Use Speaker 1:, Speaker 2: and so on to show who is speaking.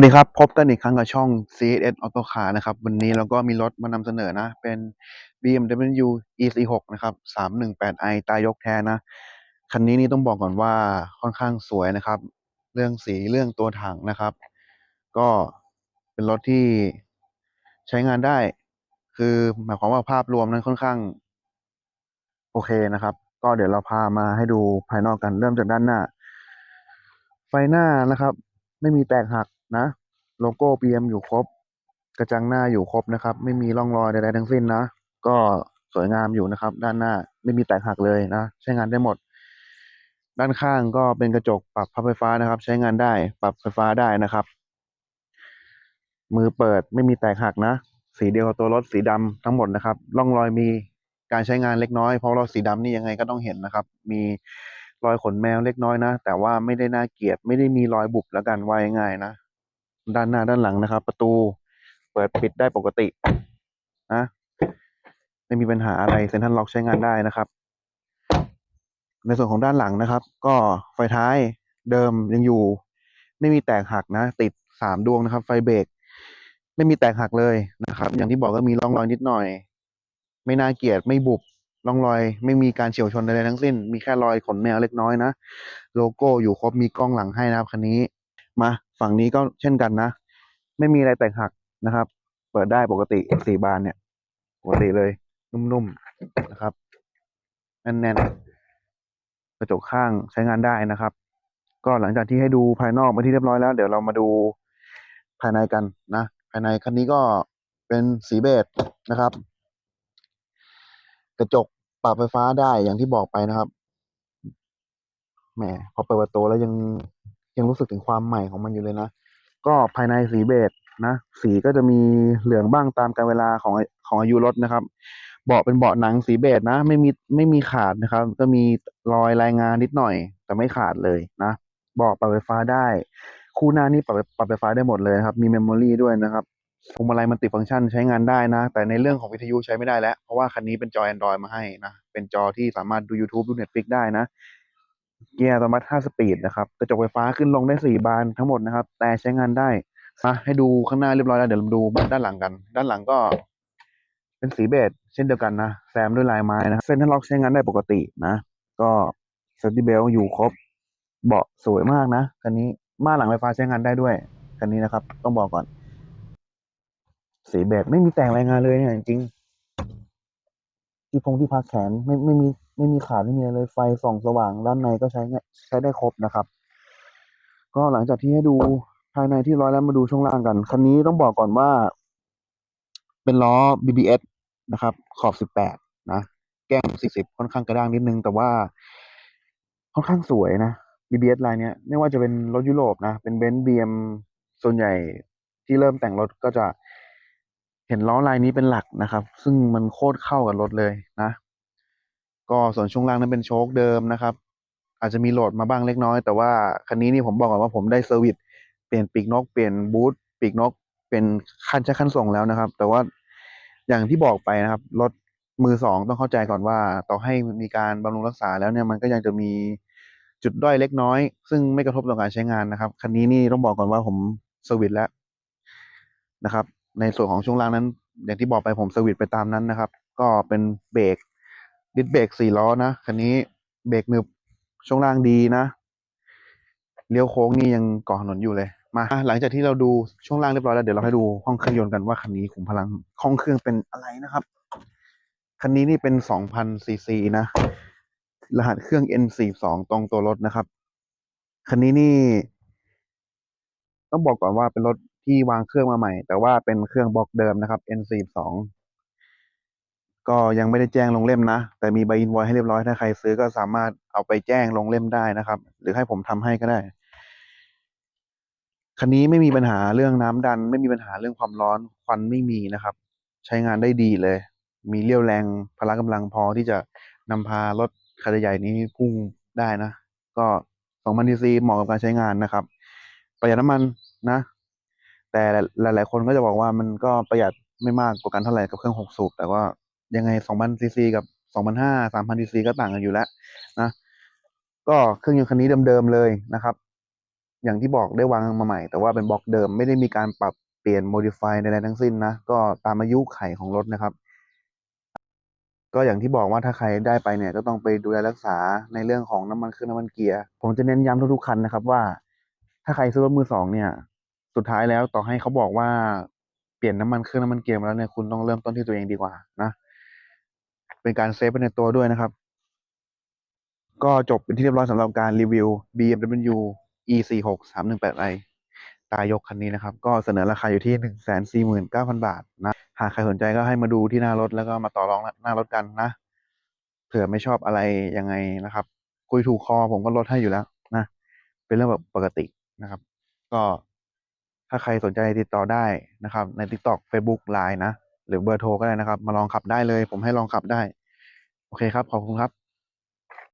Speaker 1: วัสดีครับ พบกันอีกครั้งกับช่อง CSS Auto Car นะครับ วันนี้เราก็มีรถมานำเสนอนะ เป็น BMW E46 นะครับ 318i ตายกแท้นะ คันนี้นี่ต้องบอกก่อนว่าค่อนข้างสวยนะครับ เรื่องสีเรื่องตัวถังนะครับ ก็เป็นรถที่ใช้งานได้ คือหมายความว่าภาพรวมนั้นค่อนข้าง โอเคนะครับ ก็เดี๋ยวเราพามาให้ดูภายนอกกันเริ่มจากด้านหน้า ไฟหน้านะครับ ไม่มีแตกหัก นะ โลโก้ BM อยู่ครบ กระจังหน้าอยู่ครบนะครับ ไม่มีร่องรอยใดๆทั้งสิ้นนะ ก็สวยงามอยู่นะครับ ด้านหน้าไม่มีแตกหักเลยนะ ใช้งานได้หมด ด้านข้างก็เป็นกระจกปรับพับไฟฟ้านะครับ ใช้งานได้ปรับไฟฟ้าได้นะครับ มือเปิดไม่มีแตกหักนะ สีเดียวกับตัวรถสีดำทั้งหมดนะครับ ร่องรอยมีการใช้งานเล็กน้อยเพราะรถสีดำนี่ยังไงก็ต้องเห็นนะครับ มีรอยขนแมวเล็กน้อยนะ แต่ว่าไม่ได้น่าเกลียดไม่ได้มีรอยบุบแล้วกันว่าง่ายนะ ด้านหน้าด้านหลังนะครับ ประตูเปิดปิดได้ปกตินะไม่มีปัญหาอะไรเซ็นทรัลล็อกใช้งานได้นะครับ ในส่วนของด้านหลังนะครับ ก็ไฟท้ายเดิมยังอยู่ ไม่มีแตกหักนะ ติดสามดวงนะครับ ไฟเบรกไม่มีแตกหักเลยนะครับ อย่างที่บอกก็มีร่องรอยนิดหน่อย ไม่น่าเกลียดไม่บุบร่องรอย ไม่มีการเฉียวชนใดๆทั้งสิ้น มีแค่รอยขนแมวเล็กน้อยนะ โลโก้อยู่ครบมีกล้องหลังให้นะครับคันนี้ มาฝั่งนี้ก็เช่นกันนะ ไม่มีอะไรแตกหักนะครับ เปิดได้ปกติสี่บานเนี่ย ปกติเลย นุ่มๆนะครับแน่นๆกระจกข้างใช้งานได้นะครับ ก็หลังจากที่ให้ดูภายนอกมาที่เรียบร้อยแล้ว เดี๋ยวเรามาดูภายในกันนะ ภายในคันนี้ก็เป็นสีเบจนะครับ กระจกปรับไฟฟ้าได้อย่างที่บอกไปนะครับแหมพอเปิดประตูแล้วยัง ยังรู้สึกถึงความใหม่ของมันอยู่เลยนะ ก็ภายในสีเบจนะ สีก็จะมีเหลืองบ้างตามกาลเวลาของของอายุรถนะครับ เบาะเป็นเบาะหนังสีเบจนะ ไม่มีไม่มีขาดนะครับ ก็มีรอยรายงานนิดหน่อย แต่ไม่ขาดเลยนะเบาะปรับไฟฟ้าได้ คู่หน้านี่ปรับปรับไฟฟ้าได้หมดเลยครับ มีเมมโมรีด้วยนะครับพวงมาลัยมันติฟังก์ชันใช้งานได้นะ แต่ในเรื่องของวิทยุใช้ไม่ได้แล้ว เพราะว่าคันนี้เป็นจอ Android มาให้นะ เป็นจอที่สามารถดู YouTube ดู Netflix ได้นะ เกียร์อัตโนมัติ 5 สปีดนะครับ กระจกไฟฟ้าขึ้นลงได้ 4 บานทั้งหมดนะครับ แต่ใช้งานได้มาให้ดูข้างหน้าเรียบร้อยแล้ว เดี๋ยวเราดูด้านหลังกัน ด้านหลังก็เป็นสีเบจเช่นเดียวกันนะ แซมด้วยลายไม้นะเซ็นทรัลล็อกใช้งานได้ปกตินะ ก็เซฟตี้เบลอยู่ครบ เบาะสวยมากนะ คันนี้ม่านหลังไฟฟ้าใช้งานได้ด้วย คันนี้นะครับ ต้องบอกก่อน สีเบจไม่มีแต่งรายงานเลยเนี่ยจริงที่พงที่พักแขนไม่ไม่มี ไม่มีขาดไม่มีอะไรเลยไฟส่องสว่างด้านในก็ใช้ง่ายใช้ได้ครบนะครับ ก็หลังจากที่ให้ดูภายในที่ร้อยแล้วมาดูช่วงล่างกัน คันนี้ต้องบอกก่อนว่า เป็นล้อ BBS นะครับ ขอบ 18 นะ แก้ม 40 ค่อนข้างกระด้างนิดนึง แต่ว่าค่อนข้างสวยนะ BBS ลายเนี้ยไม่ว่าจะเป็นรถยุโรปนะ เป็นเบนซ์ BM ส่วนใหญ่ที่เริ่มแต่งรถก็จะเห็นล้อลายนี้เป็นหลักนะครับ ซึ่งมันโคตรเข้ากับรถเลยนะ ก็ส่วนช่วงล่างนั้นเป็นโชคเดิมนะครับ อาจจะมีโหลดมาบ้างเล็กน้อย แต่ว่าคันนี้นี่ผมบอกก่อนว่าผมได้เซอร์วิสเปลี่ยนปีกนกเปลี่ยนบูทปีกนกเป็นขั้นใช้ขั้นส่งแล้วนะครับ แต่ว่าอย่างที่บอกไปนะครับ รถมือสองต้องเข้าใจก่อนว่า ต่อให้มีการบำรุงรักษาแล้วเนี่ยมันก็ยังจะมีจุดด้อยเล็กน้อย ซึ่งไม่กระทบต่อการใช้งานนะครับคันนี้นี่ต้องบอกก่อนว่าผมเซอร์วิสแล้วนะครับ ในส่วนของช่วงล่างนั้น อย่างที่บอกไปผมเซอร์วิสไปตามนั้นนะครับ ก็เป็นเบรก ดิสเบรกสี่ล้อนะคันนี้เบรกหนึบช่วงล่างดีนะเลี้ยวโค้งนี่ยังเกาะถนนอยู่เลย มาหลังจากที่เราดูช่วงล่างเรียบร้อยแล้วเดี๋ยวเราให้ดูห้องเครื่องยนต์กันว่าคันนี้ขุมพลังห้องเครื่องเป็นอะไรนะครับคันนี้นี่เป็น2,000ซีซีนะ รหัสเครื่อง N42 ตรงตัวรถนะครับคันนี้นี่ ต้องบอกก่อนว่าเป็นรถที่วางเครื่องมาใหม่ แต่ว่าเป็นเครื่องบล็อกเดิมนะครับ N42 ก็ยังไม่ได้แจ้งลงเล่มนะ แต่มีใบอินวอยให้เรียบร้อยถ้าใครซื้อก็สามารถเอาไปแจ้งลงเล่มได้นะครับ หรือให้ผมทำให้ก็ได้คันนี้ไม่มีปัญหาเรื่องน้ำดัน ไม่มีปัญหาเรื่องความร้อนควันไม่มีนะครับ ใช้งานได้ดีเลย มีเรี่ยวแรงพละกำลังพอที่จะนำพารถคันใหญ่นี้พุ่งได้นะ ก็2,000ซีซีเหมาะกับการใช้งานนะครับ ประหยัดน้ำมันนะ แต่หลาย ๆ คนก็จะบอกว่ามันก็ประหยัดไม่มากกว่ากันเท่าไหร่กับเครื่อง6สูบแต่ว่า ยังไง2,000ซีซีกับ2,500 3,000ซีซีก็ต่างกันอยู่แล้วนะก็เครื่องยนต์คันนี้เดิมๆเลยนะครับ อย่างที่บอกได้วางมาใหม่ แต่ว่าเป็นบล็อกเดิมไม่ได้มีการปรับเปลี่ยน modify ใดๆทั้งสิ้นนะ ก็ตามอายุไขของรถนะครับ ก็อย่างที่บอกว่าถ้าใครได้ไปเนี่ย ก็ต้องไปดูแลรักษาในเรื่องของน้ำมันเครื่องน้ำมันเกียร์ ผมจะเน้นย้ำทุกๆคันนะครับว่า ถ้าใครซื้อรถมือสองเนี่ย สุดท้ายแล้วต่อให้เขาบอกว่าเปลี่ยนน้ำมันเครื่องน้ำมันเกียร์มาแล้วเนี่ยคุณต้องเริ่มต้นที่ตัวเองดีกว่านะ เป็นการเซฟไปในตัวด้วยนะครับ ก็จบเป็นที่เรียบร้อยสำหรับการรีวิว BMW E46 318i ตายกคันนี้นะครับ ก็เสนอราคาอยู่ที่ 149,000 บาทนะ หากใครสนใจก็ให้มาดูที่หน้ารถแล้วก็มาต่อรองหน้ารถกันนะเผื่อไม่ชอบอะไรยังไงนะครับ คุยถูกคอผมก็ลดให้อยู่แล้วนะ เป็นเรื่องแบบปกตินะครับ ก็ถ้าใครสนใจติดต่อได้นะครับ ใน TikTok Facebook Line นะ หรือเบอร์โทรก็ได้นะครับ มาลองขับได้เลย ผมให้ลองขับได้ โอเคครับ ขอบคุณครับ